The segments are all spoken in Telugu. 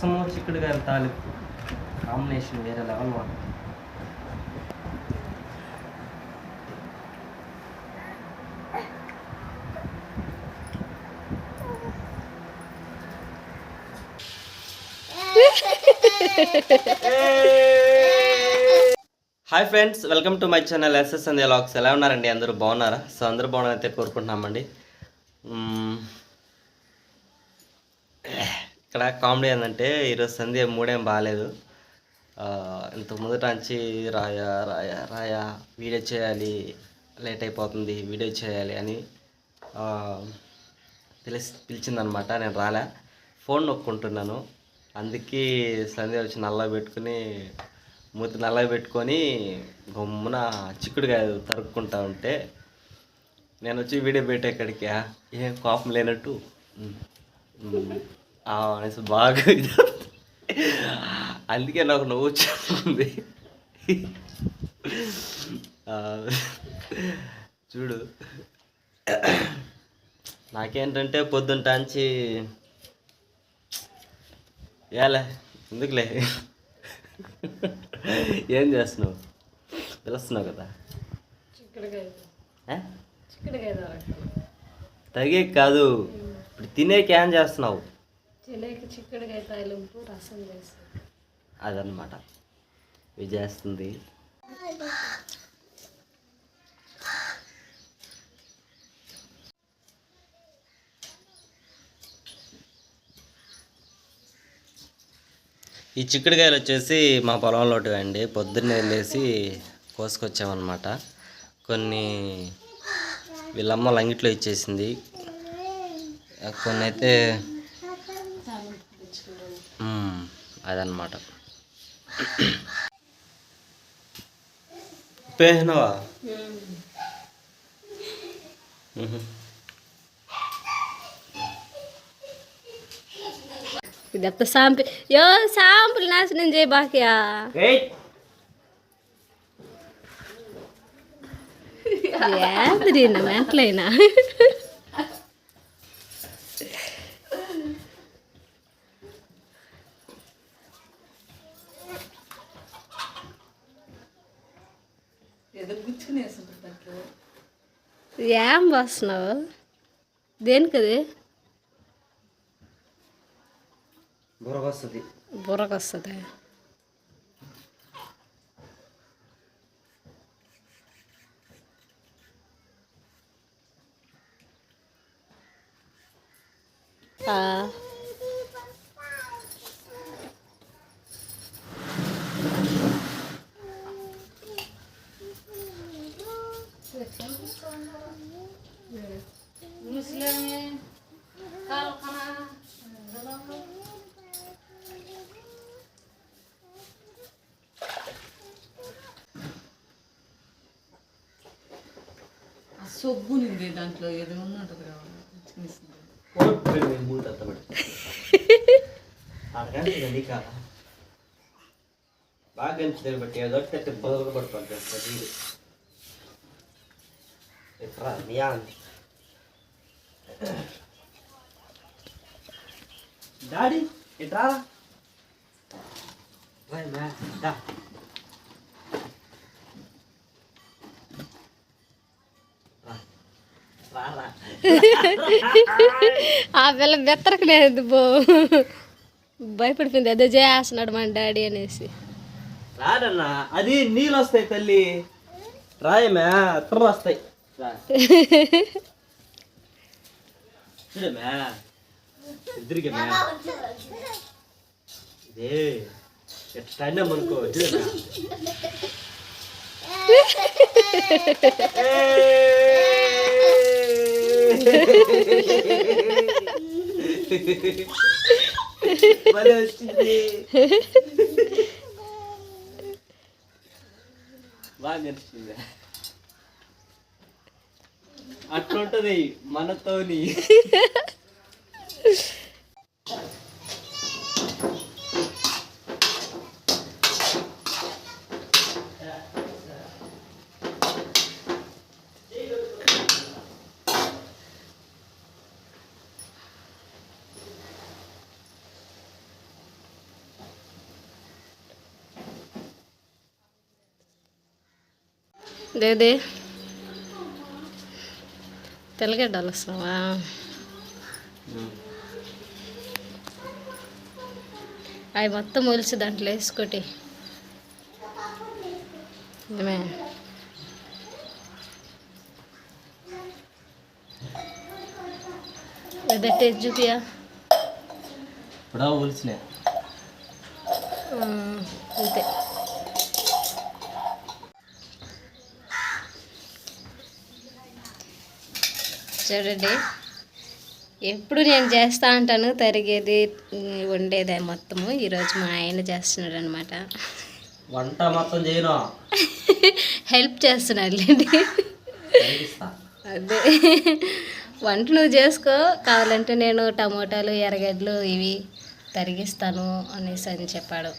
రసము గారి తాలింపు కాంబినేషన్ వేరే level one hi friends welcome to my channel SS అంది లాక్స్ ఎలా ఉన్నారండి? అందరూ బాగున్నారా? సో అందరూ బాగున్నారైతే కోరుకుంటున్నామండి. ఇక్కడ కామెడీ ఏంటంటే ఈరోజు సంధ్య మూడేం బాగాలేదు ఇంతకు ఇంత ముందట నుంచి రాయా రాయా రాయా వీడియో చేయాలి లేట్ అయిపోతుంది వీడియో చేయాలి అని పిలిచి పిలిచిందనమాట. నేను రాలే. ఫోన్ నొక్కుంటున్నాను. అందుకే సంధ్య వచ్చి నల్ల పెట్టుకుని మూతి నల్ల పెట్టుకొని గమ్మున చిక్కుడుగా తరుక్కుంటా ఉంటే నేను వచ్చి వీడియో పెట్టేక్కడికి ఇక్కడికి ఏం కోపం లేనట్టు అనేసి బాగా అందుకే నాకు నవ్వు వచ్చేస్తుంది ఆ, చూడు. నాకేంటంటే పొద్దుంటాంచి ఏలే ఎందుకులే? ఏం చేస్తున్నావు? పిలుస్తున్నావు కదా. తగే కాదు. ఇప్పుడు తినేకి ఏం చేస్తున్నావు. చిలేకి చిక్కడికాయ తాలింపు రసం చేస్తాను అదనమాట విజేస్తుంది చేస్తుంది. ఈ చిక్కుడుకాయలు వచ్చేసి మా పొలంలోటి అండి. పొద్దున్నే వెళ్ళేసి కోసుకొచ్చామన్నమాట. కొన్ని వీళ్ళమ్మ లంగిట్లో ఇచ్చేసింది. కొన్ని అయితే అదనమాట పేహనవా? ఇదంతా సాంపి? యో సాంపులు నాశనం చేయి బాకియా. ఏంది నిన్న మెంట్లైనా ఏం పోస్తున్నావు దేనికది బుర్రకొస్తుంది బుర్రకొస్తుంది సొబ్బు నింది దాంట్లో ఏదో ఉన్నట్టు బాగా పెంచుతారు బట్టి ఏదో ఒకటి బదులు పడుతుంది డాడీ ఇట్రా రాయ్ మ్యా దా రా. ఆ పిల్ల బెత్తరకలేదు బో. భయపడిపోయింది. అదే చేస్తున్నాడు మన డాడీ అనేసి. రాడన్నా అది నీళ్ళు వస్తాయి తల్లి. రాయమే అత్తరు వస్తాయి. చూడమే ఇద్దరికి మే ఇదే ఎట్లా అనుకో చూడమే బాగా నచ్చింది అట్లుంటది మనతోని. లేదే తెల్లగడ్డలు వస్తున్నావా ఉమ్. అవి మొత్తం ఒలిసి దాంట్లో వేసుకోటి. టేస్ట్ చూపియా? ఇప్పుడు అంతే. చూడండి. ఎప్పుడు నేను చేస్తా అంటాను తరిగేది వండేది మొత్తము. ఈరోజు మా ఆయన చేస్తున్నాడు అనమాట వంట మొత్తం చేయను. హెల్ప్ చేస్తున్నాడులేండి. కనిపిస్తా అదే. వంట నువ్వు చేసుకో. కావాలంటే నేను టమోటాలు ఎర్రగడ్డలు ఇవి తరిగిస్తాను అనేసి అని చెప్పాడు.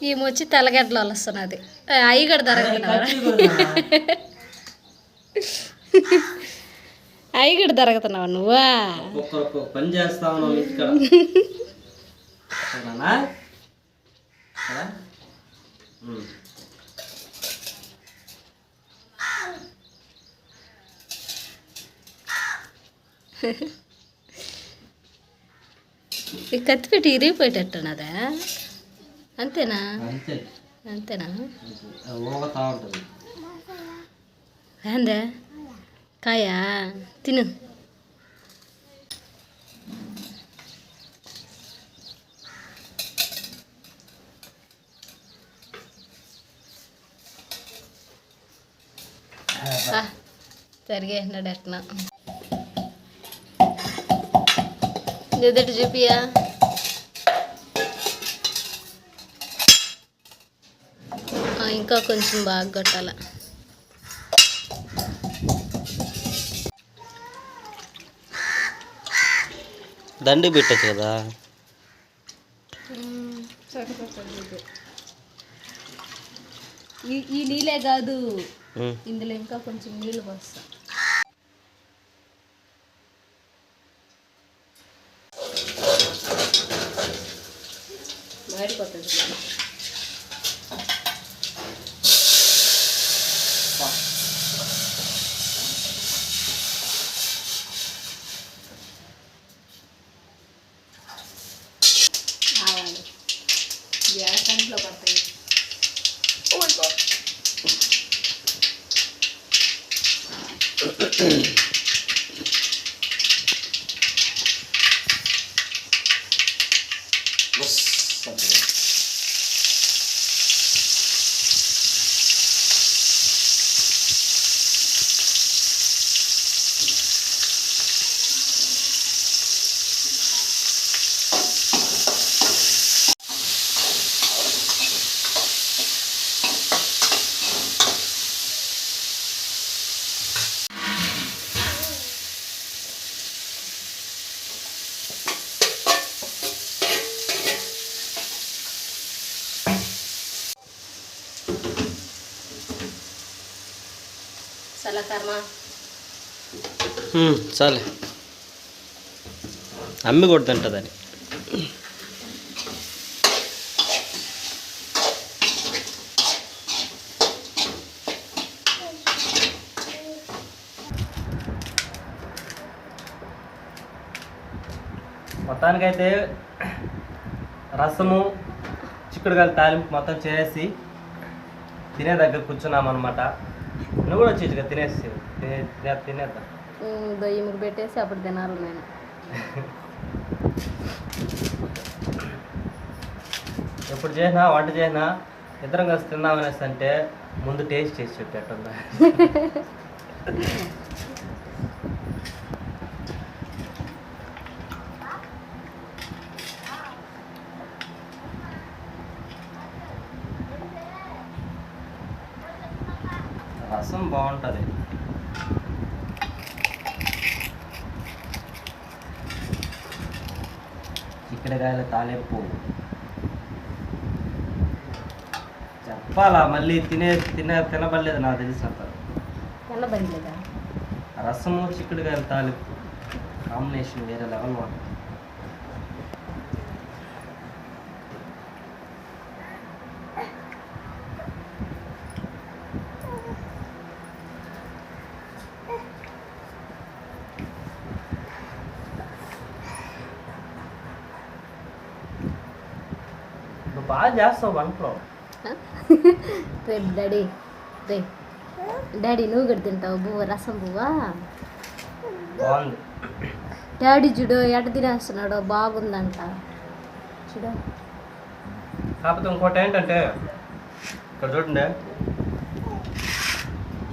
ఈమె తెల్లగడ్డలు వస్తున్నది అవి కూడా దొరకతున్నారా అవి కూడా దొరకతున్నావా నువ్వా? ఒక్కొక్క పని చేస్తా ఉన్నాం ఇక్కడ. ఈ కత్తి పెట్టి ఇరిగిపోయేటట్టున్నదా? అంతేనా? అంతే. అంతేనా? ఏందే కాయా తిను సరిగేసినాడు ఎట్నా ఎదుటి చూపియా ఇంకా కొంచెం బాగా కొట్టాల దండి పెట్టచ్చు కదా. ఈ ఈ నీళ్ళే కాదు. ఇందులో ఇంకా కొంచెం నీళ్ళు పోస్తా. మాడిపోతుంది. Sim. చాలే అమ్మి కొడుతుంటుందని మొత్తానికైతే రసము చిక్కుడుకాయల తాలింపు మొత్తం చేసి తినే దగ్గర కూర్చున్నాం అనమాట నువ్వు కూడా వచ్చి తినేసి తినే తినే- తినేద్దాం. దొయ్యముకు పెట్టేసి అప్పుడు తినాలి నేను. ఎప్పుడు చేసినా వంట చేసినా ఇద్దరం కలిసి తిందాం అనేసి అంటే ముందు టేస్ట్ చేసి చెప్పేట్టుందా రసం బాగుంటుంది చిక్కడకాయల తాలింపు చెప్పాలా? మళ్ళీ తినే తినే తినబడలేదు నాకు తెలిసినంత రసము చిక్కుడుకాయల తాలింపు కాంబినేషన్ వేరే లెవెల్ ఉంటుంది బాగా చేస్తావు వంటలో రేపు డాడీ రే. డాడీ నువ్వు కూడా తింటావు బువ్వ రసం బువ్వా? బాగుంది. డాడీ చూడు ఎట తినేస్తున్నాడు బాగుందంట. చూడు. కాకపోతే ఇంకోటి ఏంటంటే ఇక్కడ చూడండి.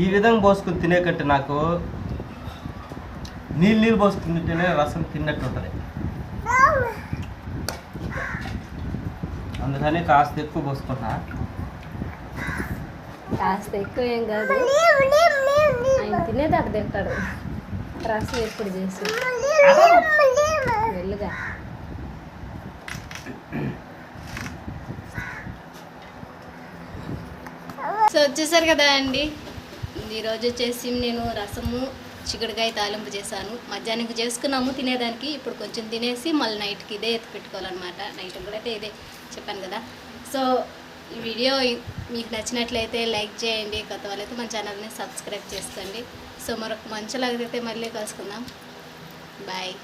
ఈ విధంగా పోసుకుని తినే కంటే నాకు నీళ్ళు నీళ్ళు పోసుకుని తింటేనే రసం తిన్నట్టు ఉంటుంది. అందుకని కాస్త ఎక్కువ పోసుకున్నా. కాస్త ఎక్కువ ఏం కాదు. ఆయన తినే దాకా తింటాడు రసం ఎప్పుడు చేసి? వెళ్ళుగా. సో వచ్చేసారు కదా అండి. ఈరోజు వచ్చేసి నేను రసము చిక్కుడుకాయ తాలింపు చేశాను. మధ్యాహ్నం చేసుకున్నాము తినేదానికి. ఇప్పుడు కొంచెం తినేసి మళ్ళీ నైట్కి ఇదే ఎత్తి పెట్టుకోవాలన్నమాట. నైట్ కూడా అయితే ఇదే. చెప్పాను కదా. సో ఈ వీడియో మీకు నచ్చినట్లయితే లైక్ చేయండి కొత్త వాళ్ళైతే మన ఛానల్ని సబ్స్క్రైబ్ చేసుకోండి. సో మరొక మంచి లాగితే మళ్ళీ కలుసుకుందాం. బాయ్.